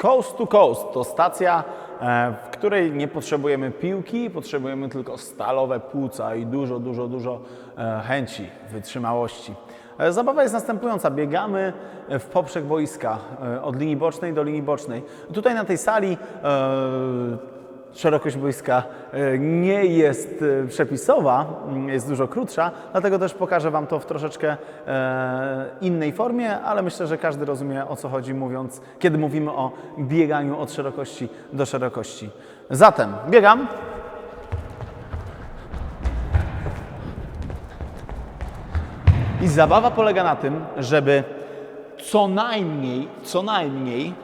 Coast to Coast to stacja, e, w której nie potrzebujemy piłki, potrzebujemy tylko stalowe płuca i dużo, dużo, dużo e, chęci, wytrzymałości. E, Zabawa jest następująca. Biegamy w poprzek boiska od linii bocznej do linii bocznej. Tutaj na tej sali szerokość boiska e, nie jest e, przepisowa, mm, jest dużo krótsza, dlatego też pokażę Wam to w troszeczkę e, innej formie, ale myślę, że każdy rozumie o co chodzi mówiąc, kiedy mówimy o bieganiu od szerokości do szerokości. Zatem biegam. I zabawa polega na tym, żeby co najmniej, co najmniej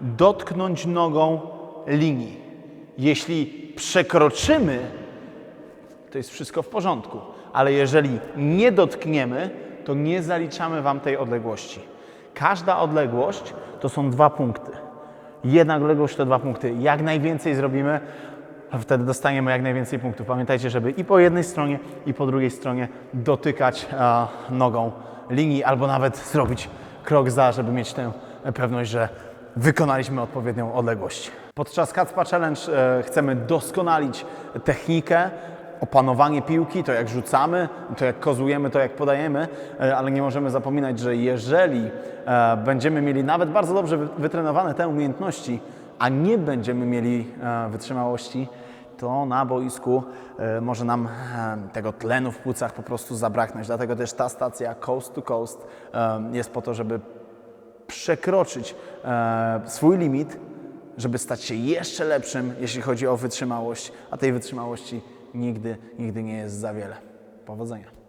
dotknąć nogą linii. Jeśli przekroczymy, to jest wszystko w porządku, ale jeżeli nie dotkniemy, to nie zaliczamy Wam tej odległości. Każda odległość to są dwa punkty. Jedna odległość to dwa punkty. Jak najwięcej zrobimy, wtedy dostaniemy jak najwięcej punktów. Pamiętajcie, żeby i po jednej stronie, i po drugiej stronie dotykać a, nogą linii, albo nawet zrobić krok za, żeby mieć tę pewność, że wykonaliśmy odpowiednią odległość. Podczas Kacpa Challenge e, chcemy doskonalić technikę, opanowanie piłki, to jak rzucamy, to jak kozujemy, to jak podajemy, e, ale nie możemy zapominać, że jeżeli e, będziemy mieli nawet bardzo dobrze wy- wytrenowane te umiejętności, a nie będziemy mieli wytrzymałości, to na boisku może nam tego tlenu w płucach po prostu zabraknąć. Dlatego też ta stacja Coast to Coast jest po to, żeby przekroczyć e, swój limit, żeby stać się jeszcze lepszym, jeśli chodzi o wytrzymałość, a tej wytrzymałości nigdy, nigdy nie jest za wiele. Powodzenia.